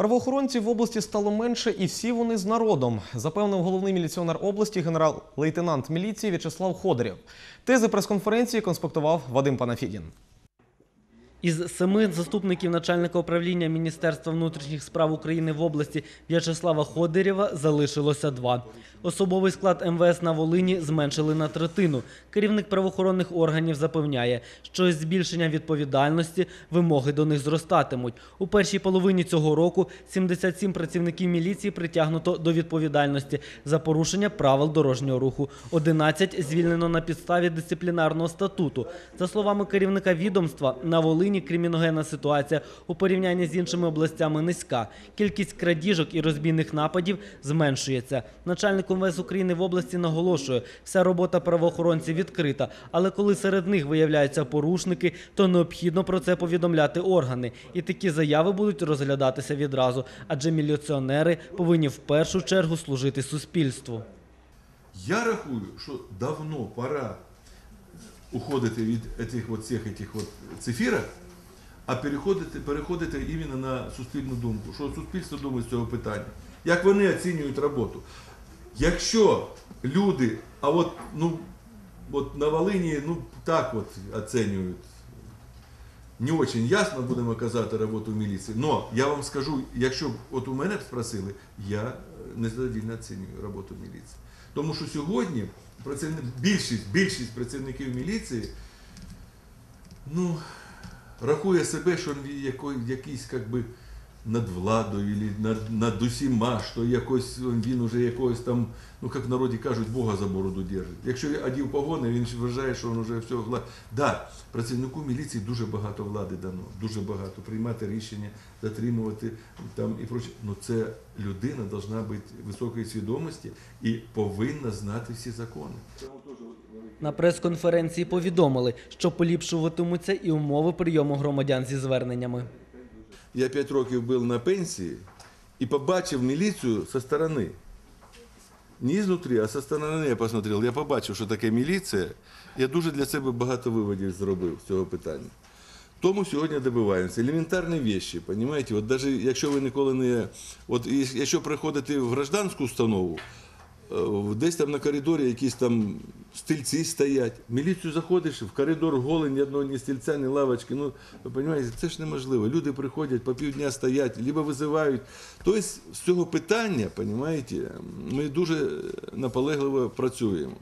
Правоохоронців в області стало менше, і всі вони з народом, запевнив головний міліціонер області генерал-лейтенант міліції В'ячеслав Ходорєв. Тези прес-конференції конспектував Вадим Панафідін. Із семи заступників начальника управління Міністерства внутрішніх справ України в області В'ячеслава Ходирєва залишилося два. Особовий склад МВС на Волині зменшили на третину. Керівник правоохоронних органів запевняє, що збільшення відповідальності вимоги до них зростатимуть. У першій половині цього року 77 працівників міліції притягнуто до відповідальності за порушення правил дорожнього руху. 11 звільнено на підставі дисциплінарного статуту. За словами керівника відомства, на Волині криміногенна ситуація у порівнянні з іншими областями низька. Кількість крадіжок і розбійних нападів зменшується. Начальник МВС України в області наголошує, вся робота правоохоронців відкрита, але коли серед них виявляються порушники, то необхідно про це повідомляти органи. І такі заяви будуть розглядатися відразу, адже міліціонери повинні в першу чергу служити суспільству. Я рахую, що давно пора уходити від цих от всіх этих от цифірок, а переходити, переходити іменно на суспільну думку. Що суспільство думає з цього питання? Як вони оцінюють роботу? Якщо люди, а от, ну, от на Волині, ну так от оцінюють. Не очень ясно будемо казати роботу міліції. Но я вам скажу, якщо б от у мене б спросили, я е, незадовільно оцінюю роботу міліції. Тому що сьогодні більшість, більшість працівників міліції ну, рахує себе, що він який, якийсь как би, над владою, или над, над усіма, що якось він уже якогось там, ну як в народі кажуть, Бога за бороду держить. Якщо одів погони, він вважає, що він вже все влад. Да, працівнику міліції дуже багато влади дано, дуже багато приймати рішення, затримувати там і проче. Ну це людина повинна бути високої свідомості і повинна знати всі закони. На прес-конференції повідомили, що поліпшуватимуться і умови прийому громадян зі зверненнями. Я 5 років був на пенсії і побачив міліцію зі сторони. Не знутрі, а зі сторони я посмотрел. Я побачив, що таке міліція. Я дуже для себе багато виводів зробив з цього питання. Тому сьогодні добиваємося. Елементарні речі, розумієте? От навіть якщо ви ніколи не. От якщо приходите в гражданську установу, десь там на коридорі якісь там стільці стоять. Міліцію заходиш, в коридор голий, ні одного ні стільця, ні лавочки. Ну, розумієте, це ж неможливо. Люди приходять, по півдня стоять, либо визивають. Тобто з цього питання, розумієте, ми дуже наполегливо працюємо.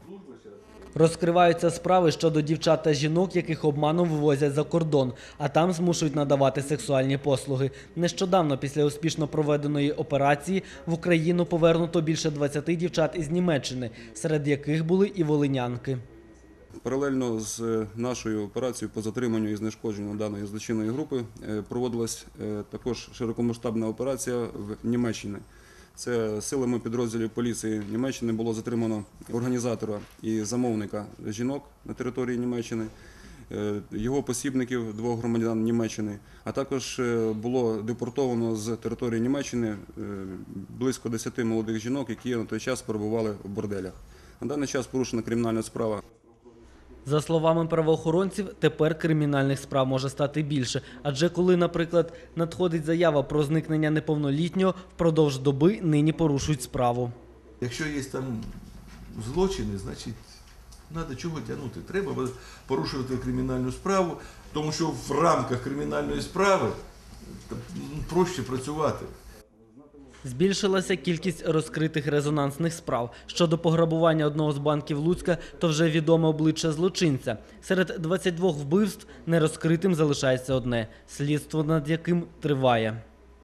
Розкриваються справи щодо дівчат та жінок, яких обманом вивозять за кордон, а там змушують надавати сексуальні послуги. Нещодавно, після успішно проведеної операції, в Україну повернуто більше 20 дівчат із Німеччини, серед яких були і волинянки. Паралельно з е, нашою операцією по затриманню і знешкодженню даної злочинної групи е, проводилась е, також широкомасштабна операція в Німеччині. Це силами підрозділів поліції Німеччини було затримано організатора і замовника жінок на території Німеччини, е, його посібників, двох громадян Німеччини, а також е, було депортовано з території Німеччини е, близько 10 молодих жінок, які на той час перебували в борделях. На даний час порушена кримінальна справа За словами правоохоронців, тепер кримінальних справ може стати більше. Адже коли, наприклад, надходить заява про зникнення неповнолітнього, впродовж доби нині порушують справу. Якщо є там злочини, значить треба чого тягнути. Треба порушувати кримінальну справу, тому що в рамках кримінальної справи проще працювати. Збільшилася кількість розкритих резонансних справ. Щодо пограбування одного з банків Луцька, то вже відоме обличчя злочинця. Серед 22 вбивств нерозкритим залишається одне – слідство над яким триває.